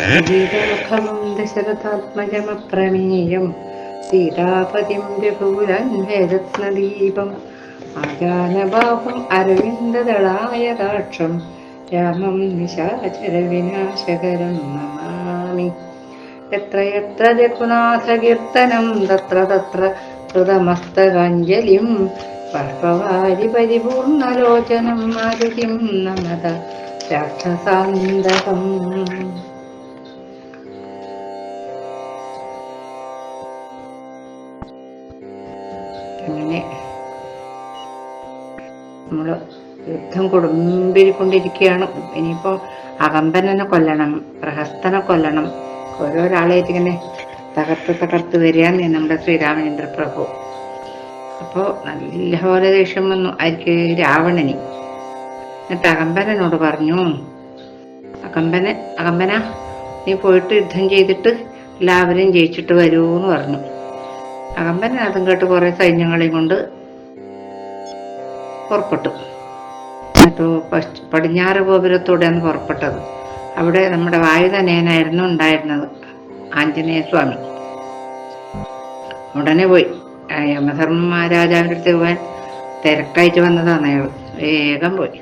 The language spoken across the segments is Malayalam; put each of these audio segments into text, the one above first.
ഗീതമുഖമം ദശരഥാത്മജമപ്രമേയം സീതാപതിം രഘുകുലന്വേരത്നദീപം ആജാനബാഹും അരവിന്ദദളായതാക്ഷം രാമം നിശാചരവിനാശകരം നമാമി. എത്ര എത്ര രഘുനാഥകീർത്തനം തത്ര തത്ര കൃതമസ്തകാഞ്ജലിം ബാഷ്പവാരി പരിപൂർണലോചനം മാരുതിം നമത രാക്ഷസാന്തകം. അങ്ങനെ നമ്മൾ യുദ്ധം കൊടുമ്പിരിക്കൊണ്ടിരിക്കുകയാണ്. ഇനിയിപ്പോൾ അകമ്പനെ കൊല്ലണം പ്രഹസ്തനെ കൊല്ലണം ഓരോരാളായിട്ട് ഇങ്ങനെ തകർത്ത് തകർത്ത് വരികയാണ് നമ്മുടെ ശ്രീരാമചന്ദ്ര പ്രഭു അപ്പോൾ നല്ലപോലെ ദേഷ്യം വന്നു. ആയിരിക്കും രാവണനി. എന്നിട്ട് അകമ്പനോട് പറഞ്ഞു അകമ്പന അകമ്പന നീ പോയിട്ട് യുദ്ധം ചെയ്തിട്ട് എല്ലാവരെയും ജയിച്ചിട്ട് വരൂ എന്ന് പറഞ്ഞു. അകമ്പൻ അതും കേട്ട് കുറെ സൈന്യങ്ങളെയും കൊണ്ട് പുറപ്പെട്ടു. എന്നിട്ട് പടിഞ്ഞാറ് ഗോപുരത്തോടെയാണ് പുറപ്പെട്ടത്. അവിടെ നമ്മുടെ വായുധനേനായിരുന്നു ഉണ്ടായിരുന്നത് ആഞ്ജനേയ സ്വാമി. ഉടനെ പോയി. യമധർമ്മ മഹാരാജാവിനടുത്ത് അടുത്ത് പോകാൻ തിരക്കായിട്ട് വന്നതാണ് അയാൾ വേഗം പോയി.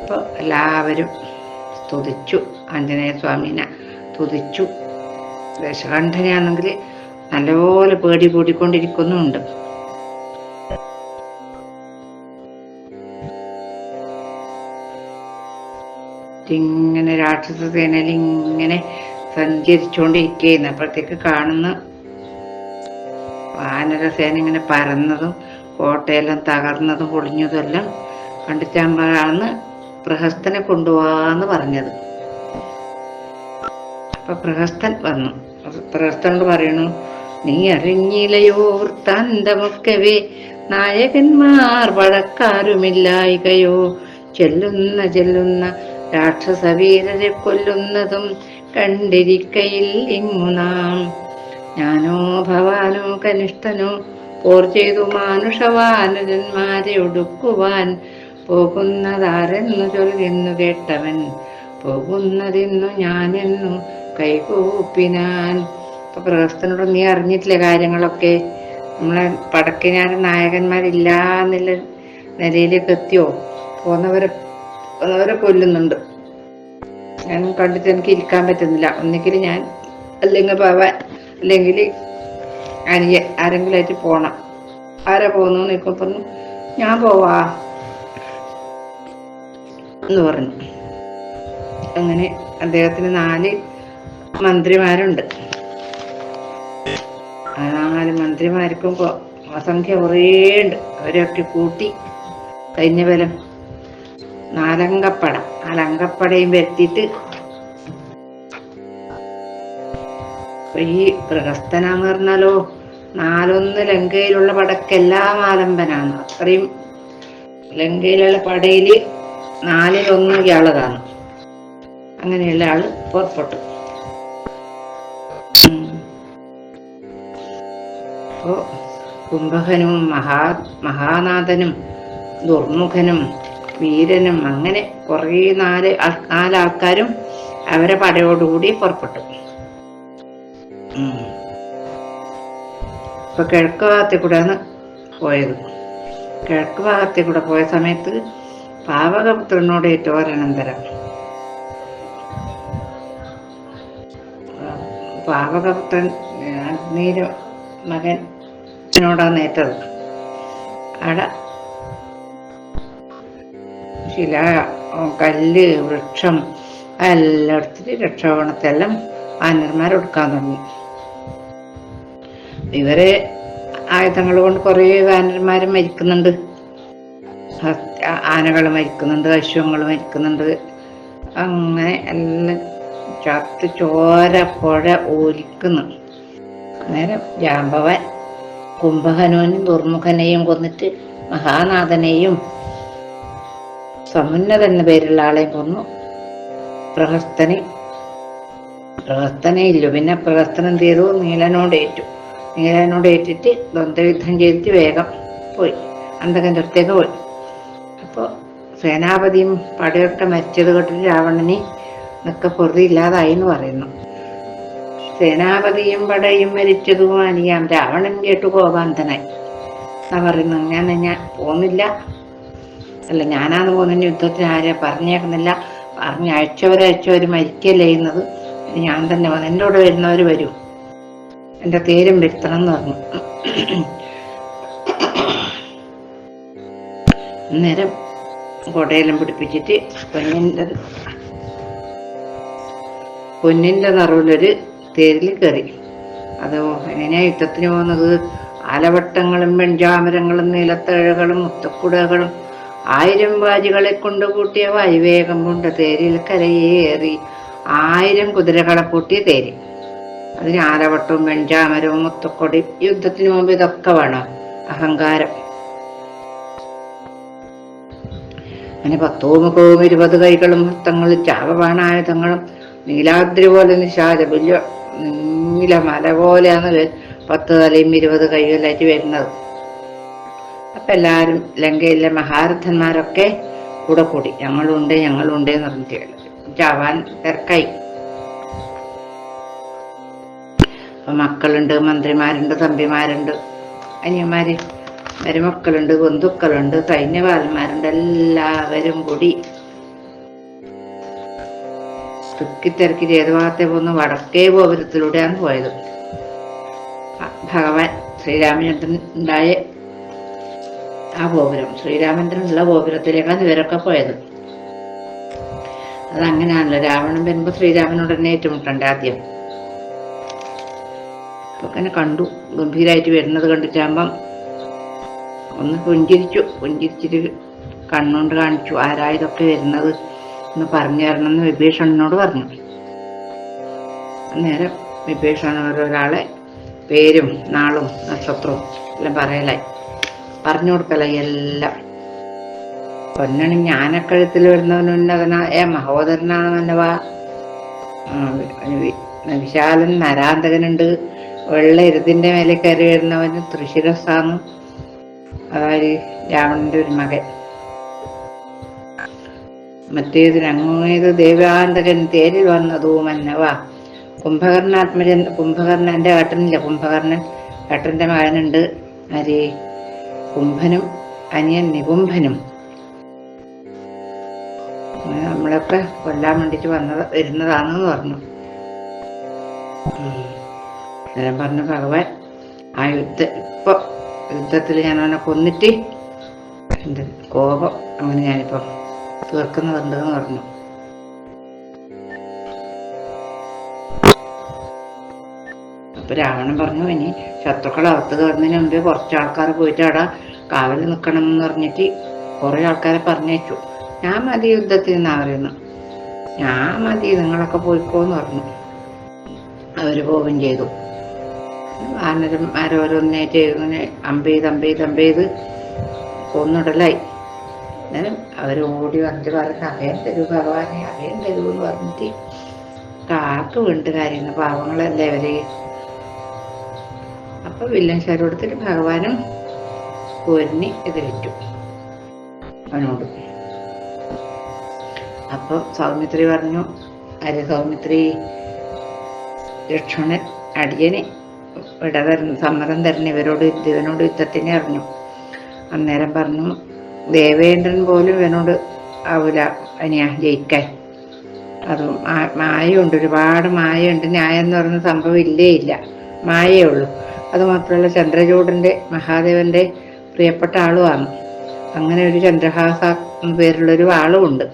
അപ്പോൾ എല്ലാവരും സ്തുതിച്ചു. ആഞ്ജനേയ സ്വാമിനെ സ്തുതിച്ചു. ദശകണ്ഠനാണെങ്കിൽ നല്ലപോലെ പേടി കൂടിക്കൊണ്ടിരിക്കുന്നുണ്ട് ഇങ്ങനെ രാക്ഷസ സേനയിൽ ഇങ്ങനെ സഞ്ചരിച്ചുകൊണ്ടിരിക്കുകയായിരുന്നു അപ്പോഴത്തേക്ക് കാണുന്ന വാനരസേന ഇങ്ങനെ പരന്നതും കോട്ടയെല്ലാം തകർന്നതും പൊളിഞ്ഞതും എല്ലാം കണ്ടിച്ചാകുമ്പോഴാണ് പ്രഹസ്തനെ കൊണ്ടുപോവാന്ന് പറഞ്ഞത്. അപ്പൊ പ്രഹസ്തൻ വന്നു. ഗൃഹസ്ഥനോട് പറയണു നീ അറിഞ്ഞില്ലയോ വൃത്താന്തമൊക്കവേ നായകന്മാർ വഴക്കാരുമില്ലായികയോ. ചെല്ലുന്ന ചെല്ലുന്ന രാക്ഷസവീരരെ കൊല്ലുന്നതും കണ്ടിരിക്കയിൽ ഇങ്ങു നാം. ഞാനോ ഭവാനോ കനിഷ്ഠനോ പോർ ചെയ്തു മാനുഷവാനരന്മാരെ ഒടുക്കുവാൻ പോകുന്നതാരെന്നു ചൊല്ലുന്നു കേട്ടവൻ. പോകുന്നതെന്നു ഞാനെന്നു കൈകൂപ്പിനാൻ ഇപ്പൊ പ്രഹസ്തനോട് നീ അറിഞ്ഞിട്ടില്ലേ കാര്യങ്ങളൊക്കെ? നമ്മളെ പടക്കിനാർ നായകന്മാരില്ല എന്നുള്ള നിലയിലേക്ക് എത്തിയോ? പോന്നവരെ പോന്നവരെ കൊല്ലുന്നുണ്ട്. ഞാൻ കണ്ടിട്ട് എനിക്ക് ഇരിക്കാൻ പറ്റുന്നില്ല. ഒന്നെങ്കിൽ ഞാൻ അല്ലെങ്കിൽ പോവാൻ അല്ലെങ്കിൽ അനിയ ആരെങ്കിലും ആയിട്ട് പോണം. ആരാ പോകുന്നു നിൽക്കും പറഞ്ഞു ഞാൻ പോവാ എന്ന് പറഞ്ഞു. അങ്ങനെ അദ്ദേഹത്തിന് നാല് മന്ത്രിമാരുണ്ട്. നാല് മന്ത്രിമാർക്കും അസംഖ്യ കുറേ ഉണ്ട്. അവരെയൊക്കെ കൂട്ടി സൈന്യബലം നാലങ്കപ്പട. നാലങ്കപ്പടയും വരുത്തിയിട്ട് ഈ ഗൃഹസ്ഥനാന്ന് പറഞ്ഞാലോ നാലൊന്ന് ലങ്കയിലുള്ള പടക്കെല്ലാം ആലംബനാണ് അത്രയും ലങ്കയിലുള്ള പടയിൽ നാലിലൊന്ന് ഇയാൾ കാണും. അങ്ങനെയുള്ള ആൾ പുറപ്പെട്ടു. കുംഭകനും മഹാ മഹാനാഥനും ദുർമുഖനും വീരനും അങ്ങനെ കുറേ നാല് നാലാൾക്കാരും അവരെ പടയോടുകൂടി പുറപ്പെട്ടു. ഇപ്പൊ കിഴക്ക് ഭാഗത്തിൽ കൂടെയാണ് പോയത്. കിഴക്ക് ഭാഗത്തിൽ കൂടെ പോയ സമയത്ത് പാവകപുത്രനോട് ഏറ്റോരനന്തരം പാവകപുത്രൻ നീര മകനോടാണ് നേറ്റത് അവിടെ ശില കല്ല് വൃക്ഷം എല്ലായിടത്തും എടുത്തിട്ട് ആനന്മാർ എടുക്കാൻ തുടങ്ങി. ഇവരെ ആയുധങ്ങൾ കൊണ്ട് കുറേ വാനന്മാർ മരിക്കുന്നുണ്ട്. ആനകൾ മരിക്കുന്നുണ്ട് അശ്വങ്ങൾ മരിക്കുന്നുണ്ട്. അങ്ങനെ എല്ലാം ചത്ത് ചോര പുഴ ഒലിക്കുന്നു. നേരം ജാമ്പവൻ കുംഭകനോനും ദുർമുഖനെയും കൊന്നിട്ട് മഹാനാഥനെയും സമുന്നത എന്ന പേരുള്ള ആളെയും കൊന്നു. പ്രഹസ്തനെ പ്രഹസ്തനെ ഇല്ലു. പിന്നെ പ്രഹസ്തനം തീരു നീലനോട് ഏറ്റു. നീലനോട് ഏറ്റിട്ട് ദ്വന്ദ്വയുദ്ധം ചെയ്തിട്ട് വേഗം പോയി. അന്തകന്റെ അടുത്തേക്ക് പോയി. അപ്പോൾ സേനാപതിയും പടയൊക്കെ മരിച്ചത് കേട്ടിട്ട് രാവണന് എന്നൊക്കെ പൊറുതി ഇല്ലാതായി എന്ന് പറയുന്നു. സേനാപതിയും പടയും മരിച്ചതും അനിയാം രാവണൻ കേട്ടു കോപാന്തനായി. എന്നാ പറയുന്നു ഞാൻ ഞാൻ പോന്നില്ല. അല്ല ഞാനാന്ന് പോകുന്ന യുദ്ധത്തിന് ആരെ പറഞ്ഞേക്കുന്നില്ല. പറഞ്ഞ് അയച്ചവരയച്ചവർ മരിക്കല്ലേ ചെയ്യുന്നത്. ഞാൻ തന്നെ വന്നു എന്റെ കൂടെ വരുന്നവർ വരും. എന്റെ തേരും വരുത്തണം എന്ന് പറഞ്ഞു. അന്നേരം കൊടയെല്ലാം പിടിപ്പിച്ചിട്ട് പൊന്നിന്റെ പൊന്നിന്റെ നിറവിലൊരു തേരിൽ കയറി അത് എങ്ങനെയാ യുദ്ധത്തിന് പോകുന്നത്? ആലവട്ടങ്ങളും വെഞ്ചാമരങ്ങളും നീലത്തഴകളും മുത്തക്കുടകളും ആയിരം വാജികളെ കൊണ്ട് കൂട്ടിയ വൈവേഗം കൊണ്ട് തേരിൽ കരയേറി. ആയിരം കുതിരകളെ കൂട്ടിയ തേര്. അതിന് ആലവട്ടവും വെഞ്ചാമരവും മുത്തക്കൊടി യുദ്ധത്തിന് മുമ്പ് ഇതൊക്കെ വേണം. അഹങ്കാരം. അങ്ങനെ പത്തോ മുഖവും ഇരുപത് കൈകളും ഹസ്തങ്ങളും ചാപബാണായുധങ്ങളും നീലാദ്രി പോലെ നിശാച നീല മല പോലെയാണ് പത്ത് തലയും ഇരുപത് കൈകളായിട്ട് വരുന്നത്. അപ്പം എല്ലാവരും ലങ്കയിലെ മഹാരഥന്മാരൊക്കെ കൂടെ കൂടി ഞങ്ങളുണ്ട് ഞങ്ങളുണ്ട് എന്ന് പറഞ്ഞിട്ട് ജവാൻ തിരക്കായി. അപ്പം മക്കളുണ്ട് മന്ത്രിമാരുണ്ട് തമ്പിമാരുണ്ട് അനിയന്മാർ മരുമക്കളുണ്ട് ബന്ധുക്കളുണ്ട് സൈന്യപാലന്മാരുണ്ട് എല്ലാവരും കൂടി തിക്കിത്തിരക്കി ഏത് ഭാഗത്തെ പോന്ന് വടക്കേ ഗോപുരത്തിലൂടെയാണ് പോയത്. ഭഗവാൻ ശ്രീരാമചന്ദ്രൻ ഉണ്ടായ ആ ഗോപുരം ശ്രീരാമചന്ദ്രനുള്ള ഗോപുരത്തിലേക്കാണ് ഇവരൊക്കെ പോയത്. അതങ്ങനെയാണല്ലോ രാവണൻ വരുമ്പോ ശ്രീരാമനോട് തന്നെ ഏറ്റുമുട്ടണ്ടേ ആദ്യം. അപ്പൊ അങ്ങനെ കണ്ടു ഗംഭീരായിട്ട് വരുന്നത് കണ്ടിട്ടാകുമ്പം ഒന്ന് പുഞ്ചിരിച്ചു പുഞ്ചിരിച്ചിട്ട് കണ്ണുകൊണ്ട് കാണിച്ചു ആരായതൊക്കെ വരുന്നത്. എന്ന് പറഞ്ഞു തരണം എന്ന് വിഭീഷണനോട് പറഞ്ഞു. അന്നേരം വിഭീഷണൻ ഓരോരാളെ പേരും നാളും നക്ഷത്രവും എല്ലാം പറയലായി. പറഞ്ഞു കൊടുക്കലായി എല്ലാം. പൊന്നണി ജ്ഞാനക്കഴുത്തിൽ ഏ മഹോദരനാണ് നല്ലവാ വിശാലൻ നരാന്തകനുണ്ട്. വെള്ള ഇരുതിന്റെ മേലെ കയറി വരുന്നവന് തൃശിരസാന്ന് അതായത് രാവണന്റെ ഒരു മകൻ. മറ്റേതിന് അങ്ങേത് ദേവാന്തകൻ തേരിൽ വന്ന മന്നവാ കുംഭകർണാത്മജൻ കുംഭകർണന്റെ ഏട്ടനില്ല കുംഭകർണൻ ഏട്ടന്റെ മകനുണ്ട് ആരേ? കുംഭനും അനിയൻ നികുംഭനും. നമ്മളൊക്കെ കൊല്ലാൻ വേണ്ടിട്ട് വന്നത് വരുന്നതാണെന്ന് പറഞ്ഞു. അന്നേരം പറഞ്ഞു ഭഗവാൻ ആ യുദ്ധ ഇപ്പൊ യുദ്ധത്തിൽ ഞാൻ അവനെ കൊന്നിട്ട് എന്റെ കോപം അങ്ങനെ ഞാനിപ്പോ തീർക്കുന്നുണ്ടെന്ന് പറഞ്ഞു. അപ്പൊ രാവണൻ പറഞ്ഞു ഇനി ശത്രുക്കൾ അകത്ത് കയറുന്നതിന് മുമ്പേ കുറച്ച് ആൾക്കാർ പോയിട്ട് അവിടെ കാവൽ നിൽക്കണം എന്ന് പറഞ്ഞിട്ട് കുറെ ആൾക്കാരെ പറഞ്ഞയച്ചു. ഞാൻ മതി യുദ്ധത്തിൽ നിന്നാ പറയുന്നു. ഞാൻ മതി നിങ്ങളൊക്കെ പോയിക്കോന്ന് പറഞ്ഞു. അവർ പോവുകയും ചെയ്തു. വാനരന്മാരോരോന്നേറ്റ് ഇങ്ങനെ അമ്പെയ്ത് അമ്പെയ്ത് അമ്പെയ്ത് കൊന്നിടലായി അന്നേരം അവർ ഓടി വന്നിട്ട് പറഞ്ഞു അഭയം തരൂ ഭഗവാനെ അഭയം തരൂ എന്ന് പറഞ്ഞിട്ട് കാക്ക് വീണ്ട് കാര്യങ്ങൾ പാവങ്ങളല്ലേ അവർ? അപ്പൊ വില്ലൻ ശരോടത്തിൽ ഭഗവാനും പോരിന് എതിരിട്ടു അവനോട്. അപ്പൊ സൗമിത്രി പറഞ്ഞു അരെ സൗമിത്രി ലക്ഷ്മണൻ അടിയനെ ഇട തരുന്ന സമ്മതം തരുന്ന ഇവരോട് ഇവനോട് യുദ്ധത്തിന് അറിഞ്ഞു അന്നേരം പറഞ്ഞു ദേവേന്ദ്രൻ പോലും ഇവനോട് ആവൂല അനിയ ജയിക്കാൻ. അത് മായയുണ്ട് ഒരുപാട് മായയുണ്ട്. ന്യായം എന്ന് പറയുന്ന സംഭവം ഇല്ലേ ഇല്ല. മായയേ ഉള്ളൂ. അത് മാത്രമല്ല ചന്ദ്രചൂടന്റെ മഹാദേവന്റെ പ്രിയപ്പെട്ട ആളുമാണ്. അങ്ങനെ ഒരു ചന്ദ്രഹാസ എന്ന പേരുള്ളൊരു ഉണ്ട്.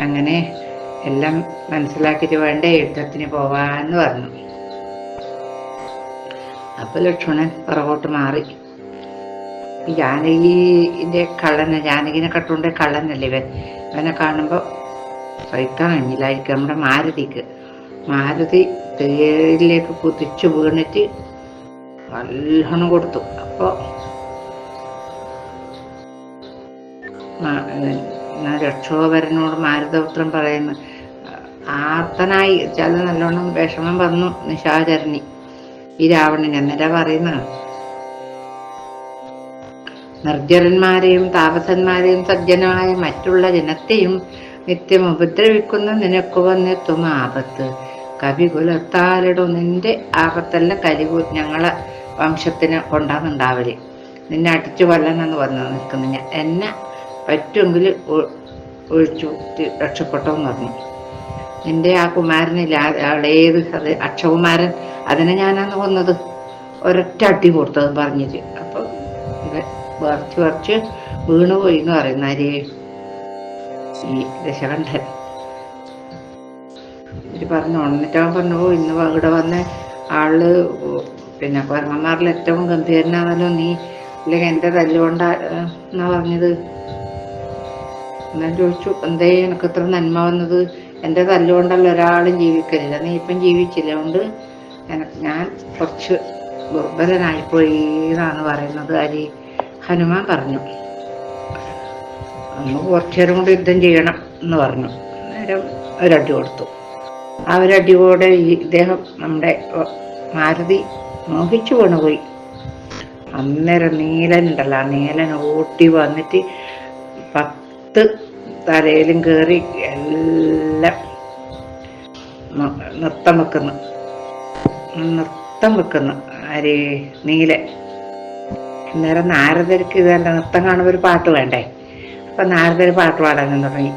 അങ്ങനെ എല്ലാം മനസ്സിലാക്കിയിട്ട് വേണ്ടേ യുദ്ധത്തിന് പോവാന്ന് പറഞ്ഞു. അപ്പൊ ലക്ഷ്മണൻ പുറകോട്ട് മാറി. ഈ ജാനകിന്റെ കള്ളനെ ജാനകിനെ കട്ടുകൊണ്ട് കള്ളനല്ലേ ഇവൻ? കാണുമ്പോൾ കാണുമ്പോ സഹിക്കാൻ കഴിഞ്ഞില്ലായിരിക്കും നമ്മുടെ മാരുതിക്ക്. മാരുതി തേരിലേക്ക് കുതിച്ചു വീണിട്ട് നല്ലോണം കൊടുത്തു. അപ്പോൾ രക്ഷോപരനോട് മാരുതപുത്രം പറയുന്നു ആർത്തനായി ചില നല്ലോണം വിഷമം വന്നു നിശാചരണി. ഈ രാവണൻ എന്നിട്ടാ പറയുന്നത് നിർജരന്മാരെയും താപസന്മാരെയും സജ്ജനമായ മറ്റുള്ള ജനത്തെയും നിത്യം ഉപദ്രവിക്കുന്ന നിനക്ക് വന്നെത്തും ആപത്ത്. കവികുലത്താലിടും നിന്റെ ആപത്തല്ല കരികു ഞങ്ങളെ വംശത്തിന് കൊണ്ടാന്നുണ്ടാവൽ. നിന്നെ അടിച്ചു കൊല്ലണമെന്ന് പറഞ്ഞു നിൽക്കുന്നു ഞാൻ. എന്നെ പറ്റുമെങ്കിൽ ഒഴിച്ചു രക്ഷപ്പെട്ടോന്ന് പറഞ്ഞു. നിന്റെ ആ കുമാരനില്ല ഏത് അക്ഷകുമാരൻ അതിനെ ഞാനാന്ന് കൊന്നത്. ഒരൊറ്റ അടി കൊടുത്തത് പറഞ്ഞിട്ട് വറച്ച് വറച്ച് വീണുപോയി എന്ന് പറയുന്ന ആര് ഈ ദശകണ്ഠൻ. ഇവർ പറഞ്ഞു ഉണന്നിട്ടവൻ പറഞ്ഞു "ഓ, ഇന്ന് ഇവിടെ വന്ന ആൾ പിന്നെ പരമന്മാരിൽ ഏറ്റവും ഗംഭീരനാണല്ലോ നീ അല്ലെങ്കിൽ എന്റെ തല്ലുകൊണ്ട എന്നാ പറഞ്ഞത്? എന്നാൽ ചോദിച്ചു എന്തേ എനിക്ക് ഇത്ര നന്മ വന്നത്? എന്റെ തല്ലുകൊണ്ടല്ല ഒരാളും ജീവിക്കലില്ല. നീ ഇപ്പം ജീവിച്ചില്ല? കൊണ്ട് ഞാൻ കുറച്ച് ദുർബലനായിപ്പോയി എന്നാണ് പറയുന്നത് അരി. ഹനുമാൻ പറഞ്ഞു. നമുക്ക് കുറച്ചു നേരം കൂടി യുദ്ധം ചെയ്യണം എന്ന് പറഞ്ഞു. നേരം ഒരടി കൊടുത്തു. ആ ഒരടിയോടെ ഈ ഇദ്ദേഹം നമ്മുടെ മാരുതി മോഹിച്ചു വീണുപോയി അന്നേരം നീലൻ ഉണ്ടല്ലോ ആ നീലൻ ഓട്ടി വന്നിട്ട് പത്ത് തലയിലും കയറി എല്ലാം നൃത്തം വെക്കുന്നു. നൃത്തം വെക്കുന്നു. ആര്? നീലൻ. അന്നേരം നാരദർക്ക് ഇതെല്ലാം നൃത്തം കാണുമ്പോൾ ഒരു പാട്ട് വേണ്ടേ? അപ്പൊ നാരദർ പാട്ട് പാടാൻ തുടങ്ങി.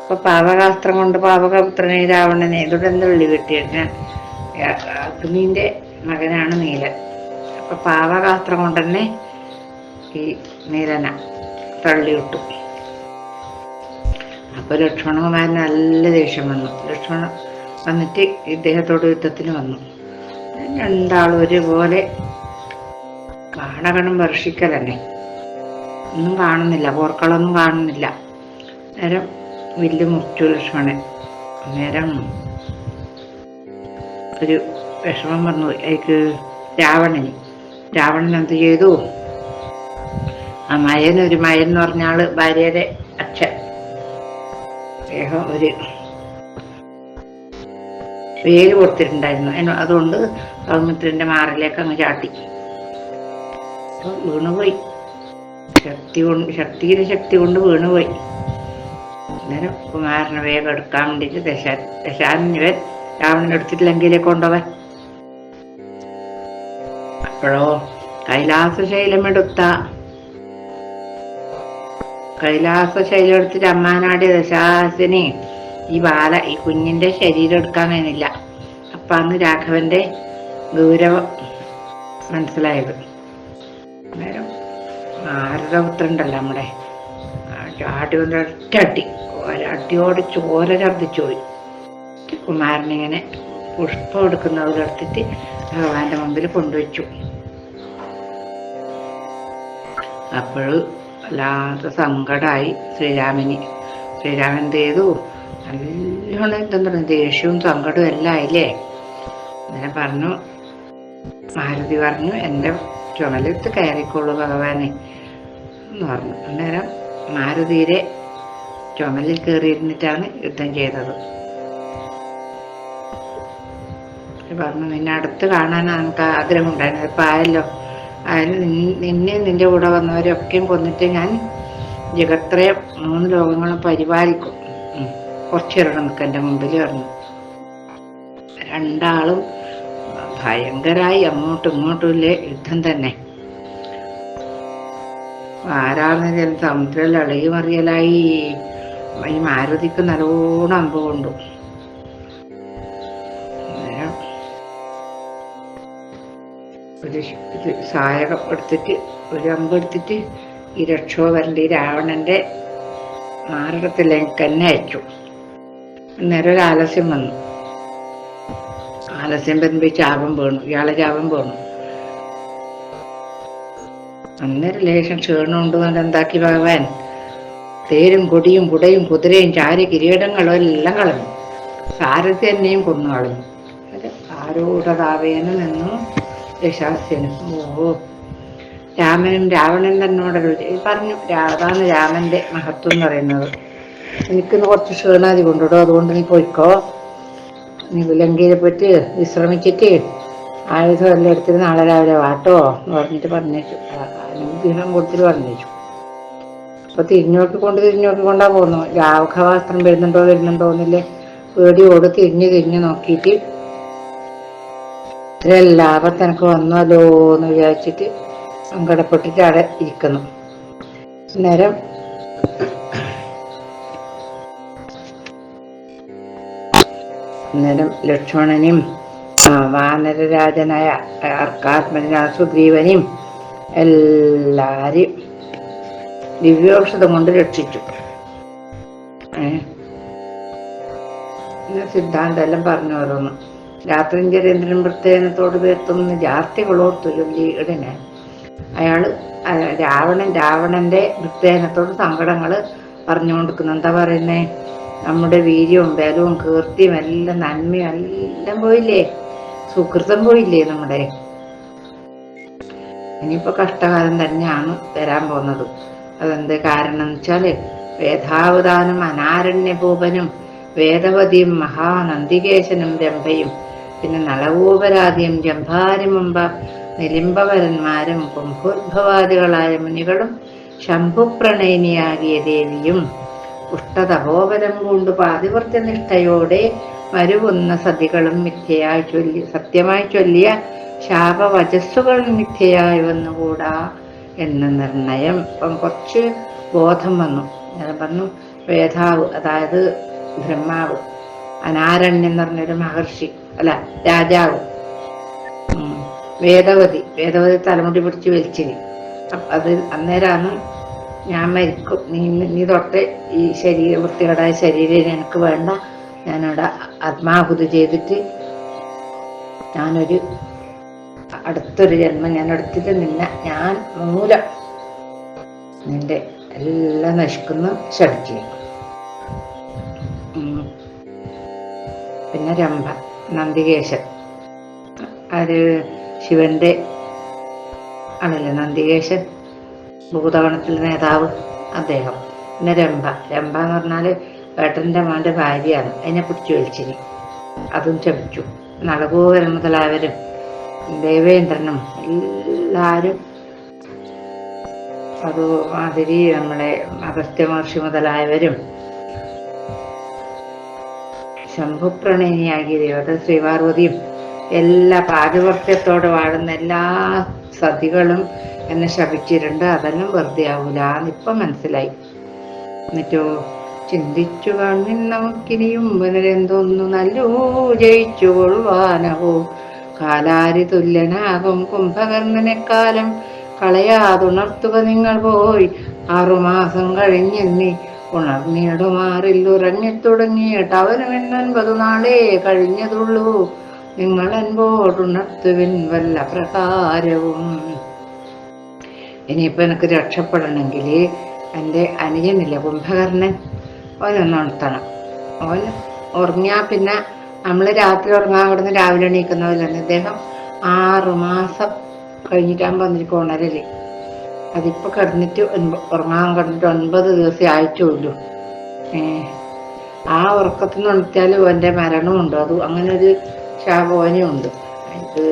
അപ്പൊ പാവകാസ്ത്രം കൊണ്ട് പാവകപുത്രനെ രാവണനെ വിളി കിട്ടിയത് അഗ്നിന്റെ മകനാണ് നീലൻ. അപ്പൊ പാവകാസ്ത്രം കൊണ്ട് തന്നെ ഈ നീലന തള്ളിവിട്ടു അപ്പൊ ലക്ഷ്മണകുമാരൻ നല്ല ദേഷ്യം വന്നു. ലക്ഷ്മണ വന്നിട്ട് ഇദ്ദേഹത്തോട് യുദ്ധത്തിന് വന്നു. രണ്ടാളും ഒരുപോലെ കാണകണം വർഷിക്കലല്ലേ ഒന്നും കാണുന്നില്ല പോർക്കളൊന്നും കാണുന്നില്ല. നേരം വലിയ മുറ്റു ലക്ഷ്മണൻ. നേരം ഒരു വിഷമം വന്നു. എനിക്ക് രാവണന് രാവണൻ എന്ത് ചെയ്തു? ആ മയൻ ഒരു മയൻ എന്ന് പറഞ്ഞ ആൾ ഭാര്യയുടെ അച്ഛൻ. അദ്ദേഹം ഒരു വേര് കൊടുത്തിട്ടുണ്ടായിരുന്നു. അതുകൊണ്ട് സൗമിത്രന്റെ മാറിലേക്ക് അങ്ങ് ചാട്ടി വീണുപോയി. ശക്തി കൊണ്ട് ശക്തിയുടെ ശക്തി കൊണ്ട് വീണുപോയി. അന്നേരം കുമാരനെ വേഗം എടുക്കാൻ വേണ്ടിയിട്ട് ദശ ദശാന്യവൻ രാവണൻ എടുത്തിട്ട് കൊണ്ടവൻ അപ്പോഴോ കൈലാസശൈലമെടുത്ത കൈലാസശൈലം എടുത്തിട്ട് അമ്മാനാടിയ ദശാസിനെ ഈ ബാല ഈ കുഞ്ഞിന്റെ ശരീരം എടുക്കാൻ കഴിഞ്ഞില്ല. അപ്പൊ അന്ന് രാഘവന്റെ ഗൗരവം മനസ്സിലായത്. അന്നേരം. ആരതപുത്രണ്ടല്ലോ നമ്മുടെ. ആടി വന്ന് ഒറ്റടി ഒരടിയോട് ചോര ഛർദ്ദിച്ചു പോയി. കുമാരനിങ്ങനെ പുഷ്പം എടുക്കുന്നവരെടുത്തിട്ട് ഭഗവാന്റെ മുമ്പിൽ കൊണ്ടുവച്ചു. അപ്പോൾ വല്ലാത്ത സങ്കടമായി ശ്രീരാമന്. ശ്രീരാമൻ എന്ത് ചെയ്തു? നല്ലോണം പറയുക ദേഷ്യവും സങ്കടവും എല്ലാം ആയില്ലേ? അങ്ങനെ പറഞ്ഞു. മാരുതി പറഞ്ഞു എന്റെ ചുമലത്ത് കയറിക്കോളൂ ഭഗവാനെ എന്ന് പറഞ്ഞു. അന്നേരം മാരുതീരെ ചുമലിൽ കയറിയിരുന്നിട്ടാണ് യുദ്ധം ചെയ്തത്. പറഞ്ഞു നിന്നെ അടുത്ത് കാണാൻ നമുക്ക് ആഗ്രഹം ഉണ്ടായിരുന്നത്. ഇപ്പം ആയല്ലോ. ആയാലും നിന്നെ നിന്റെ കൂടെ വന്നവരെയൊക്കെയും കൊന്നിട്ട് ഞാൻ ജഗത്രയെ മൂന്ന് ലോകങ്ങളും പരിപാലിക്കും. കുറച്ചിരണം നിൽക്ക് എന്റെ മുമ്പിൽ പറഞ്ഞു. രണ്ടാളും ഭയങ്കരായി അങ്ങോട്ടും ഇങ്ങോട്ടും ഇല്ലേ? യുദ്ധം തന്നെ. ആരാണെന്ന് സമുദ്രത്തിൽ അളകി മറിയലായി. ഈ മാരുതിക്ക് നല്ലോണം അമ്പ് കൊണ്ടു ഒരു സായകം എടുത്തിട്ട് ഒരു അമ്പ് എടുത്തിട്ട് ഈ രക്ഷോവരന്റെ ഈ രാവണന്റെ മാറിടത്തിലേക്ക് തന്നെ അയച്ചു. അന്നേരം ഒരു ആലസ്യം വന്നു. ആലസ്യം വരുമ്പോ ചാപം വീണു. ഇയാളെ ചാപം വീണു. അന്നേരം ലേശം ക്ഷീണമുണ്ട് കൊണ്ട് എന്താക്കി ഭഗവാൻ? തേരും കൊടിയും കുടയും കുതിരയും ചാരി കിരീടങ്ങളും എല്ലാം കളഞ്ഞു. സാരഥി തന്നെയും കൊന്നു കളഞ്ഞു. ആരോടതാവേനും നിന്നു ദശാസ്യനും ഓ രാമനും രാവണൻ തന്നോട് പറഞ്ഞു അതാണ് രാമന്റെ മഹത്വം എന്ന് പറയുന്നത്. എനിക്കിന്ന് കുറച്ച് ക്ഷീണാതി കൊണ്ടുവിടും. അതുകൊണ്ട് നീ പോയിക്കോ. നീ ലങ്കയിൽ പോയിട്ട് വിശ്രമിച്ചിട്ട് ആയുധം എല്ലാം എടുത്തിട്ട് നാളെ രാവിലെ വാട്ടോ എന്ന് പറഞ്ഞിട്ട് പറഞ്ഞേച്ചു. അനുഗ്രഹം കൊടുത്തിട്ട് പറഞ്ഞേച്ചു. അപ്പൊ തിരിഞ്ഞോക്കിക്കൊണ്ട് തിരിഞ്ഞോക്കിക്കൊണ്ടാ പോകുന്നു രാഘവാസ്ത്രം വരുന്നുണ്ടോ വരുന്നുണ്ടോ എന്നില്ലേ പേടിയോട് തിരിഞ്ഞു തിരിഞ്ഞു നോക്കിയിട്ട് ഇതെല്ലാം തനക്ക് വന്നല്ലോ എന്ന് വിചാരിച്ചിട്ട് സങ്കടപ്പെട്ടിട്ട് അവിടെ ഇരിക്കുന്നു. നേരം അന്നേരം ലക്ഷ്മണനും വാനരരാജനായ അർക്കാത്മജനായ സുഗ്രീവനെയും എല്ലാരെയും ദിവ്യോഷധം കൊണ്ട് രക്ഷിച്ചു. ഏ? സിദ്ധാന്തം എല്ലാം പറഞ്ഞു ഓരോന്ന്. രാത്രിഞ്ചരേന്ദ്രൻ പ്രത്യേകത്തോട് വീർത്തുന്ന ജാർത്തികളോർത്തു ചൊല്ലിയിടനെ അയാൾ അയ- രാവണൻ രാവണന്റെ വൃത്തേനത്തോട് സങ്കടങ്ങൾ പറഞ്ഞുകൊണ്ടിരിക്കുന്നു. എന്താ പറയുന്നേ? നമ്മുടെ വീര്യവും ബലവും കീർത്തിയും എല്ലാം നന്മയും എല്ലാം പോയില്ലേ? സുഹൃതം പോയില്ലേ നമ്മുടെ? ഇനിയിപ്പോ കഷ്ടകാലം തന്നെയാണ് വരാൻ പോകുന്നത്. അതെന്ത് കാരണം വെച്ചാൽ വേദാവതാനം അനാരണ്യഭൂപനും വേദവതിയും മഹാനന്ദികേശനും രംഭയും പിന്നെ നളവൂപരാധിയും രംഭാരിമുമ്പ നിലിംബവരന്മാരും കുംഭോദ്ഭവാദികളായ മുനികളും ശംഭുപ്രണയിനിയാകിയ ദേവിയും ഉഷ്ടതപോബലം കൊണ്ട് പാതിവൃത്യനിഷ്ഠയോടെ വരുവുന്ന സതികളും മിഥ്യയായി ചൊല്ലി സത്യമായി ചൊല്ലിയ ശാപവചസ്സുകൾ മിഥ്യയായി വന്നുകൂടാ എന്ന നിർണയം. ഇപ്പം കുറച്ച് ബോധം വന്നു. ഞാൻ പറഞ്ഞു വേദാവ് അതായത് ബ്രഹ്മാവ് അനാരണ്യം എന്ന് പറഞ്ഞൊരു മഹർഷി അല്ല രാജാവ്. വേദവതി വേദവതി തലമുടി പിടിച്ച് വലിച്ചിന്. അത് അന്നേരമാണ് ഞാൻ മരിക്കും. നീ നീ തൊട്ട് ഈ ശരീരം വൃത്തികേടായ ശരീരം എനിക്ക് വേണ്ട. ഞാനവിടെ ആത്മാഹുതി ചെയ്തിട്ട് ഞാനൊരു അടുത്തൊരു ജന്മം ഞാൻ എടുത്തിട്ട് നിന്നെ ഞാൻ മൂലം നിന്റെ എല്ലാം നശിക്കുന്നു ശടിച്ചു പിന്നെ രംഭ നന്ദികേശൻ. അത് ശിവന്റെ ആണല്ലേ നന്ദികേശൻ? ഭൂതഗണത്തിലെ നേതാവ് അദ്ദേഹം. പിന്നെ രംഭ. രംഭ എന്ന് പറഞ്ഞാൽ ഏട്ടന്റെ മകന്റെ ഭാര്യയാണ്. അതിനെ പിടിച്ചു വലിച്ചിനി. അതും ചമിച്ചു നളകൂവരൻ മുതലായവരും ദേവേന്ദ്രനും എല്ലാരും അതുമാതിരി നമ്മുടെ അഗസ്ത്യ മഹർഷി മുതലായവരും ശംഭുപ്രണയിനിയാകിയ ദേവത ശ്രീപാർവതിയും എല്ലാ പാതിവർത്യത്തോടെ വാഴുന്ന എല്ലാ സതികളും എന്നെ ശപിച്ചിട്ടുണ്ട് അതെല്ലാം വെറുതെ ആവൂല. എന്നിപ്പം മനസ്സിലായി. എന്നിട്ടോ ചിന്തിച്ചു കണ്ണിൻ നമുക്കിനിയും പുനരെന്തൊന്നു നല്ലോ ജയിച്ചു കൊള്ളുവാനവോ. കാലാരി തുല്യനാകും കുംഭകർണനെ കാലം കളയാതുണർത്തുക നിങ്ങൾ പോയി. ആറുമാസം കഴിഞ്ഞെന്നി ഉണർന്നിടുമാറിൽ ഉറങ്ങിത്തുടങ്ങിയിട്ട് അവനും എന്നൊൻപത് നാളേ കഴിഞ്ഞതുള്ളൂ. നിങ്ങൾ അൻപോടുണർത്തുവിൻ വല്ല പ്രകാരവും. ഇനിയിപ്പോ എനിക്ക് രക്ഷപ്പെടണമെങ്കിൽ എന്റെ അനിയനില്ല കുംഭകർണൻ? ഓനൊന്നുണർത്തണം ഓൻ ഉറങ്ങിയാൽ പിന്നെ നമ്മൾ രാത്രി ഉറങ്ങാൻ കിടന്ന് രാവിലെ എണീക്കുന്ന പോലെ തന്നെ. അദ്ദേഹം ആറുമാസം കഴിഞ്ഞിട്ടാകുമ്പോൾ വന്നിരിക്കും ഉണരൽ അതിപ്പോൾ കിടന്നിട്ട് ഉറങ്ങാൻ കിടന്നിട്ട് ഒൻപത് ദിവസം ആയിട്ടുള്ളൂ. ആ ഉറക്കത്തിൽ നിന്ന് ഉണർത്തിയാൽ ഓന്റെ മരണമുണ്ട്. അത് അങ്ങനെ ഒരു ശാപോനും ഉണ്ട് ഇത്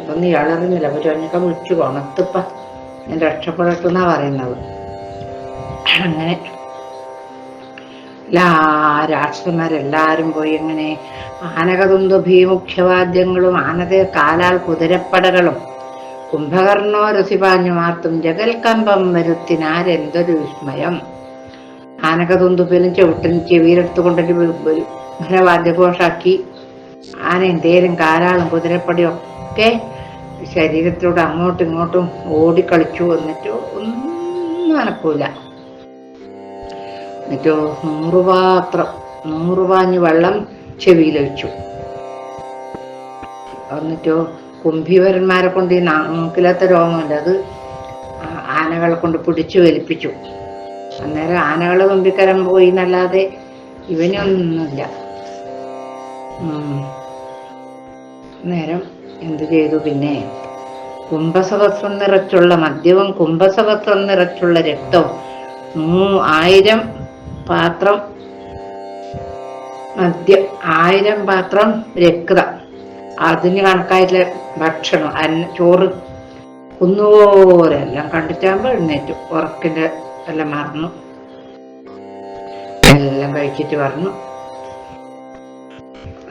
അതൊന്നും ഇയാളറിഞ്ഞില്ല അപ്പൊ ചൊന്നൊക്കെ വിളിച്ചു കൊണത്തിപ്പ ഞാൻ രക്ഷപ്പെടട്ടെന്നാ പറയുന്നത്. അങ്ങനെ. എല്ലാ രാക്ഷസന്മാരെല്ലാരും പോയി അങ്ങനെ ആനകതുന്തുഭീമുഖ്യവാദ്യങ്ങളും ആനത കാലാൽ കുതിരപ്പടകളും കുംഭകർണോ രസിപാഞ്ഞു മാർത്തും കമ്പം വരുത്തിനാരെന്തൊരു വിസ്മയം. ആനകതുന്തുപ്പിലും ചവിട്ടിന് ചെവിയിലെടുത്തുകൊണ്ടൊരു വാദ്യഘോഷാക്കി ആന എന്തേലും കാലാളും കുതിരപ്പടിയും ഒക്കെ ശരീരത്തിലൂടെ അങ്ങോട്ടും ഇങ്ങോട്ടും ഓടിക്കളിച്ചു എന്നിട്ട് ഒന്നും അനക്കൂല. എന്നിട്ടോ നൂറ് പാത്രം നൂറ് പാഞ്ഞ് വെള്ളം ചെവിയിൽ ചെവിയിലൊഴിച്ചു എന്നിട്ടോ കുംഭീവരന്മാരെ കൊണ്ട് ഈ നാക്കിലത്തെ രോഗമുണ്ട്. അത് ആനകളെ കൊണ്ട് പിടിച്ചു വലിപ്പിച്ചു. അന്നേരം ആനകളെ തുമ്പിക്കരം പോയി എന്നല്ലാതെ ഇവനൊന്നുമില്ല. നേരം എന്ത് ചെയ്തു പിന്നെ? കുംഭസഹസ്രം നിറച്ചുള്ള മദ്യവും കുംഭസഹസ്രം നിറച്ചുള്ള രക്തവും മൂ ആയിരം പാത്രം മദ്യം ആയിരം പാത്രം രക്തം. അതിന് കണക്കായിട്ടുള്ള ഭക്ഷണം അന്ന ചോറ്. കുന്നുപോലെല്ലാം കണ്ടിട്ടാകുമ്പോൾ എഴുന്നേറ്റു. ഉറക്കിന്റെ എല്ലാം മറന്നു. എല്ലാം കഴിച്ചിട്ട് പറഞ്ഞു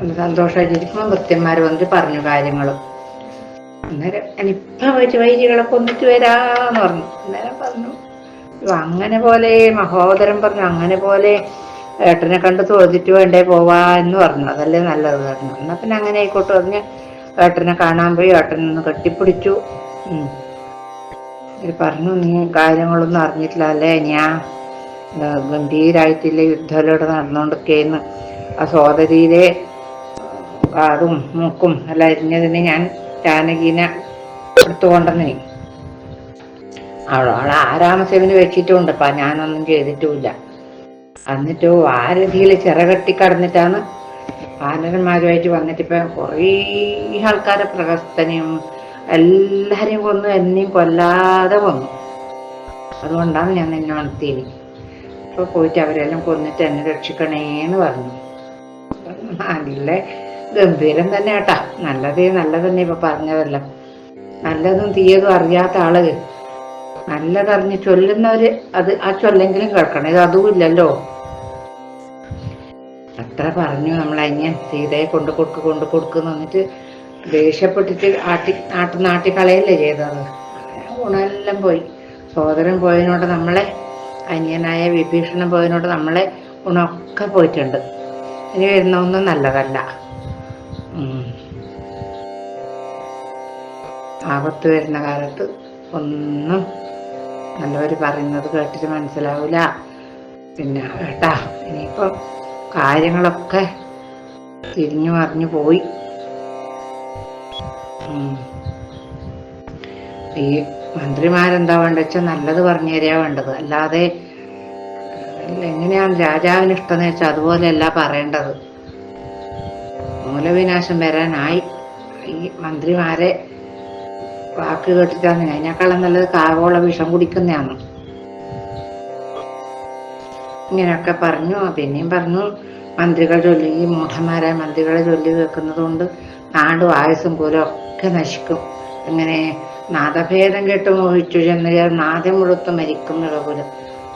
സന്തോഷമായിട്ടിരിക്കുമ്പോൾ ഭൃത്യന്മാർ വന്നിട്ട് പറഞ്ഞു കാര്യങ്ങളും. അന്നേരം ഞാനിപ്പം വെച്ച് വൈദ്യകളെ കൊന്നിട്ട് വരാന്ന് പറഞ്ഞു. അന്നേരം പറഞ്ഞു "അയ്യോ, അങ്ങനെ പോലെ മഹോദരൻ പറഞ്ഞു അങ്ങനെ പോലെ ഏട്ടനെ കണ്ട് തൊഴുതിട്ട് വേണ്ടേ പോവാ എന്ന് പറഞ്ഞു. അതല്ലേ നല്ലത് പറഞ്ഞു. എന്നാ പിന്നെ അങ്ങനെ ആയിക്കോട്ടെ പറഞ്ഞ് ഏട്ടനെ കാണാൻ പോയി. ഏട്ടനെ ഒന്ന് കെട്ടിപ്പിടിച്ചു. പറഞ്ഞു നീ കാര്യങ്ങളൊന്നും അറിഞ്ഞിട്ടില്ല അല്ലേ? ഞാൻ ഗംഭീരായിട്ടില്ല യുദ്ധത്തിലൂടെ നടന്നുകൊണ്ടൊക്കെയെന്ന് ആ സോദരിയിലെ കാതും മൂക്കും എല്ലാം ഇരിഞ്ഞതിന് ഞാൻ ജാനകീനെ എടുത്തുകൊണ്ടെന്നേ അവൾ അവളെ ആരാമസേവിന് വെച്ചിട്ടുമുണ്ട് അപ്പൊ ഞാനൊന്നും ചെയ്തിട്ടുമില്ല. എന്നിട്ട് വാരധിയിൽ ചിറകെട്ടി കടന്നിട്ടാണ് വാനരന്മാരുമായിട്ട് വന്നിട്ട് ഇപ്പൊ കുറേ ആൾക്കാരെ പ്രഹസ്തനെയും എല്ലാരെയും കൊന്നു എന്നെയും കൊല്ലാതെ വന്നു. അതുകൊണ്ടാണ് ഞാൻ നിന്നെ ഉണർത്തിയത് അപ്പൊ പോയിട്ട് അവരെല്ലാം കൊന്നിട്ട് എന്നെ രക്ഷിക്കണേന്ന് പറഞ്ഞു. നല്ല ഗംഭീരം തന്നെ കേട്ടാ നല്ലതേ നല്ലതന്നെ ഇപ്പൊ പറഞ്ഞതെല്ലാം. നല്ലതും തീയതും അറിയാത്ത ആൾ. നല്ലതറിഞ്ഞ് ചൊല്ലുന്നവര് അത് ആ ചൊല്ലെങ്കിലും കേൾക്കണം. ഇത് അതും ഇല്ലല്ലോ. അത്ര പറഞ്ഞു നമ്മളഞ്ഞൻ സീതയെ കൊണ്ടു കൊടുക്ക് കൊണ്ടു കൊടുക്കുന്നു എന്നിട്ട് ദേഷ്യപ്പെട്ടിട്ട് ആട്ടി നാട്ടി നാട്ടിക്കളയല്ലേ ചെയ്തത്. ഗുണമെല്ലാം പോയി. സോദരൻ പോയതിനോട് നമ്മളെ അന്യനായ വിഭീഷണൻ പോയതിനോട് നമ്മളെ ഗുണമൊക്കെ പോയിട്ടുണ്ട്. ഇനി വരുന്ന ഒന്നും നല്ലതല്ല. ആപത്ത് വരുന്ന കാലത്ത് ഒന്നും നല്ലവർ പറയുന്നത് കേട്ടിട്ട് മനസ്സിലാവില്ല പിന്നെ കേട്ടാ ഇനിയിപ്പോൾ കാര്യങ്ങളൊക്കെ തിരിഞ്ഞു മറിഞ്ഞു പോയി. ഈ മന്ത്രിമാരെന്താ വേണ്ട വെച്ചാൽ നല്ലത് പറഞ്ഞു തരിക വേണ്ടത്. അല്ലാതെ എങ്ങനെയാണ് രാജാവിന് ഇഷ്ടം വെച്ചാൽ അതുപോലെയല്ല പറയേണ്ടത്. മൂലവിനാശം വരാനായി. ഈ മന്ത്രിമാരെ വാക്ക് കേട്ടിട്ടാണ്. അതിനേക്കാളും നല്ലത് കാവോള വിഷം കുടിക്കുന്നതാണ്. ഇങ്ങനെയൊക്കെ പറഞ്ഞു. പിന്നെയും പറഞ്ഞു മന്ത്രികൾ ചൊല്ലി ഈ മൂഢന്മാരായ മന്ത്രികളെ ചൊല്ലി വെക്കുന്നത് കൊണ്ട് നാടും ആയുസും പോലും ഒക്കെ നശിക്കും. ഇങ്ങനെ നാദഭേദം കേട്ട് മോഹിച്ചു ചെന്ന് നാദം മുഴുത്ത് മരിക്കും എന്നുള്ള പോലെ.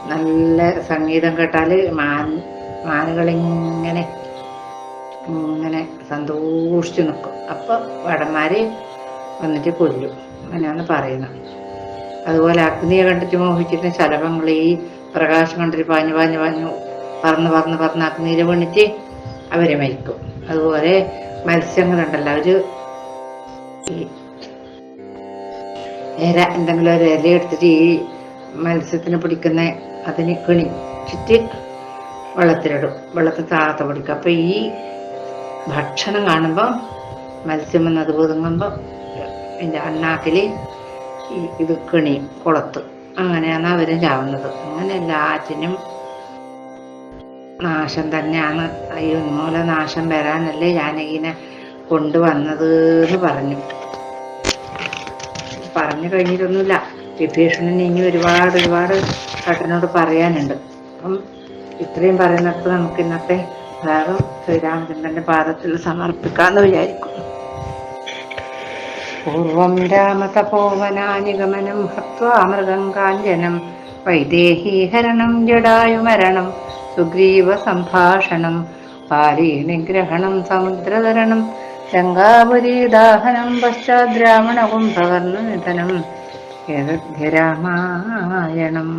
നല്ല സംഗീതം കേട്ടാൽ മാൻ മാനുകളിങ്ങനെ ഇങ്ങനെ സന്തോഷിച്ചു നിൽക്കും അപ്പൊ വടന്മാര് വന്നിട്ട് കൊല്ലും. അങ്ങനെയാണ് പറയുന്നത്. അതുപോലെ അഗ്നിയെ കണ്ടിട്ട് മോഹിച്ചിരുന്ന ശലഭങ്ങൾ ഈ പ്രകാശം കണ്ടിട്ട് പാഞ്ഞു പാഞ്ഞു പാഞ്ഞു പറന്ന് പറന്ന് പറന്ന് അഗ്നിയിൽ വീണിട്ട് അവരെ മരിക്കും. അതുപോലെ മത്സ്യങ്ങളുണ്ടല്ലോ ഈ ഇര എന്തെങ്കിലും ഒരു ഇരയെടുത്തിട്ട് ഈ മത്സ്യത്തിന് പിടിക്കുന്ന അതിന് കിണിച്ചിട്ട് വെള്ളത്തിലിടും. വെള്ളത്തിൽ താഴത്ത് പിടിക്കും. അപ്പം ഈ ഭക്ഷണം കാണുമ്പോൾ മത്സ്യം വന്നത് പുതുങ്ങുമ്പോൾ ഇതിന്റെ അണ്ണാക്കിൽ ഇത് കിണി കുളത്ത്. അങ്ങനെയാണ് അവർ ചാവുന്നത്. അങ്ങനെ എല്ലാറ്റിനും നാശം തന്നെയാണ്. ഈ ഉന്മൂല നാശം വരാനല്ലേ ജാനകിനെ കൊണ്ടുവന്നത് എന്ന് പറഞ്ഞു പറഞ്ഞു കഴിഞ്ഞിട്ടൊന്നുമില്ല. വിഭീഷണന് ഇനി ഒരുപാട് ഒരുപാട് കട്ടനോട് പറയാനുണ്ട്. അപ്പം ഇത്രയും പറയുന്നിടത്ത് നമുക്ക് ഇന്നത്തെ ഭാഗം ശ്രീരാമചന്ദ്രന്റെ പാദത്തിൽ സമർപ്പിക്കാന്ന് വിചാരിക്കും പൂർവം രാമതപോവനാനിഗമനം കാഞ്ചനം വൈദേഹീഹരണം ജടായുമരണം സുഗ്രീവ സംഭാഷണം പാലീ നിഗ്രഹണം സമുദ്രതരണം ഗംഗാപുരീദാഹനം പശ്ചാദ്രാവണകുംഭവർണനിധനം രാമായണം